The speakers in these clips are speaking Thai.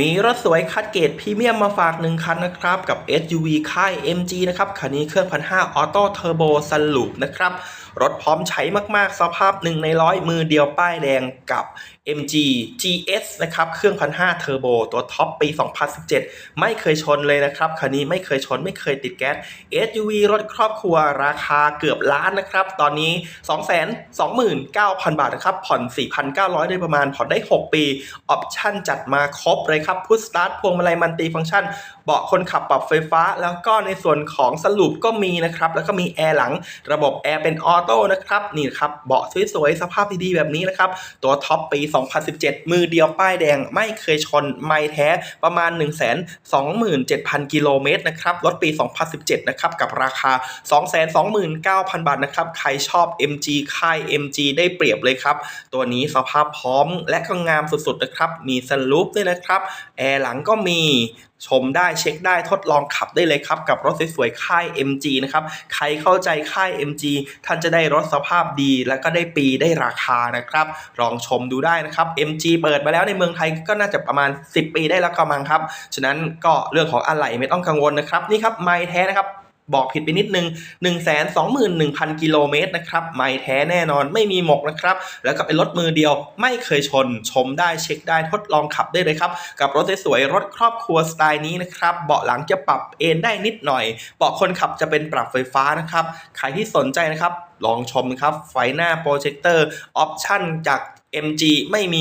มีรถสวยคัดเกรดพรีเมียมมาฝากหนึ่งคันนะครับ กับ SUV ค่าย MG นะครับ คันนี้เครื่องพันห้าออโต้เทอร์โบสลูปนะครับ รถพร้อมใช้มากๆ สภาพหนึ่งในร้อยมือเดียวป้ายแดงกับ MG GS นะครับ เครื่องพันห้าเทอร์โบตัวท็อปปี 2017 ไม่เคยชนเลยนะครับ คันนี้ไม่เคยชนไม่เคยติดแก๊ส SUV รถครอบครัวราคาเกือบล้านนะครับ ตอนนี้ 229,000 บาทนะครับ ผ่อน 4,900ได้ประมาณ ผ่อนได้ 6 ปี ออปชั่นจัดมาครบเลยครับพุทสตาร์ทพวงมาลัยมันตีฟังก์ชัน เบาะคนขับปรับไฟฟ้า แล้วก็ในส่วนของสรุปก็มีนะครับ แล้วก็มีแอร์หลัง ระบบแอร์เป็นออโต้นะครับนี่ครับเบาะสวยๆสภาพดีๆแบบนี้นะครับ ตัวท็อปปี 2017 มือเดียวป้ายแดงไม่เคยชนไม่แท้ประมาณ 1 2 7 0 0 0 กิโลเมตรนะครับรถปี 2017 นะครับ กับราคา 229,000 บาทนะครับ ใครชอบ MG ค่าย MG ได้เปรียบเลยครับ ตัวนี้สภาพพร้อมและก็งามสุดๆนะครับ มีสลูปด้วยนะครับ แอร์หลังก็มี ชมได้เช็คได้ทดลองขับได้เลยครับ กับรถสวยๆค่าย MG นะครับใครเข้าใจค่าย MG ท่านจะได้รถสภาพดี แล้วก็ได้ปีได้ราคานะครับลองชมดูได้นะครับ MG เปิดมาแล้วในเมืองไทยก็น่าจะประมาณ 10 ปีได้แล้วกำลังครับ ฉะนั้นก็เรื่องของอะไหล่ไม่ต้องกังวลนะครับนี่ครับไม้แท้นะครับ บอกผิดไปนิดนึง 1 2 1 0 0 0 กิโลเมตรนะครับไม่แท้แน่นอนไม่มีหมกนะครับ แล้วก็เป็นรถมือเดียวไม่เคยชน ชมได้เช็คได้ทดลองขับได้เลยครับ กับรถสวยๆรถครอบครัวสไตล์นี้นะครับ เบาะหลังจะปรับเอนได้นิดหน่อย เบาะคนขับจะเป็นปรับไฟฟ้านะครับ ใครที่สนใจนะครับ ลองชมครับ ไฟหน้าโปรเจคเตอร์ออปชั่นจาก MG ไม่มี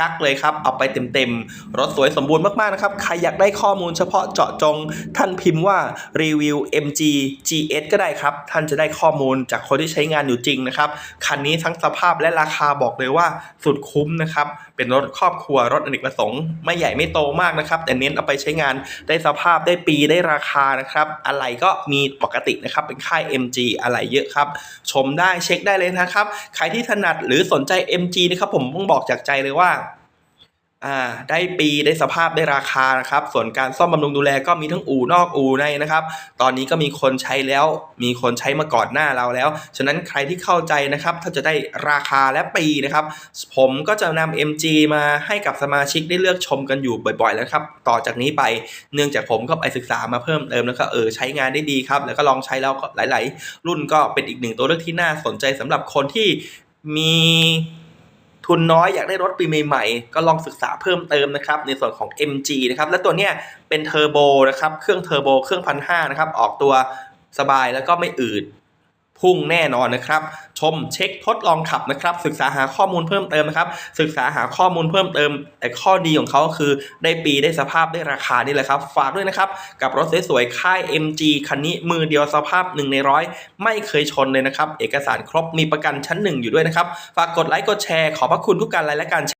กักเลยครับ เอาไปเต็มๆ รถสวยสมบูรณ์มากๆนะครับ ใครอยากได้ข้อมูลเฉพาะเจาะจง ท่านพิมพ์ว่ารีวิว MG GS ก็ได้ครับ ท่านจะได้ข้อมูลจากคนที่ใช้งานอยู่จริงนะครับ คันนี้ทั้งสภาพและราคาบอกเลยว่าสุดคุ้มนะครับ เป็นรถครอบครัวรถอเนกประสงค์ ไม่ใหญ่ไม่โตมากนะครับ แต่เน้นเอาไปใช้งานได้สภาพได้ปีได้ราคานะครับอะไรก็มีปกตินะครับเป็นค่าย MG อะไรเยอะครับชมได้เช็คได้เลยนะครับใครที่ถนัดหรือสนใจ MG นะครับผมต้องบอกจากใจเลยว่า อ่า ได้ปีได้สภาพได้ราคานะครับ ส่วนการซ่อมบำรุงดูแลก็มีทั้งอู่นอกอู่ในนะครับ ตอนนี้ก็มีคนใช้แล้ว มีคนใช้มาก่อนหน้าเราแล้ว ฉะนั้นใครที่เข้าใจนะครับ ถ้าจะได้ราคาและปีนะครับ ผมก็จะนำ MG มาให้กับสมาชิกได้เลือกชมกันอยู่บ่อยๆ แล้วครับ ต่อจากนี้ไป เนื่องจากผมก็ไปศึกษามาเพิ่มเติมแล้วก็เออใช้งานได้ดีครับ แล้วก็ลองใช้แล้วก็หลาย ๆ รุ่นก็เป็นอีกหนึ่งตัวเลือกที่น่าสนใจสำหรับคนที่มี ทุนน้อยอยากได้รถปีใหม่ๆก็ลองศึกษาเพิ่มเติมนะครับในส่วนของ MG นะครับและตัวเนี้ยเป็นเทอร์โบนะครับเครื่องเทอร์โบเครื่องพันห้านะครับออกตัวสบายแล้วก็ไม่อืด พุ่งแน่นอนนะครับ ชมเช็คทดลองขับนะครับ ศึกษาหาข้อมูลเพิ่มเติมนะครับ ศึกษาหาข้อมูลเพิ่มเติม แต่ข้อดีของเขาคือได้ปีได้สภาพได้ราคานี่แหละครับ ฝากด้วยนะครับ กับรถสวยๆค่าย MG คันนี้มือเดียวสภาพ1ในร้อยไม่เคยชนเลยนะครับ เอกสารครบมีประกันชั้นหนึ่งอยู่ด้วยนะครับ ฝากกดไลค์กดแชร์ขอบพระคุณทุกการไลค์และการแช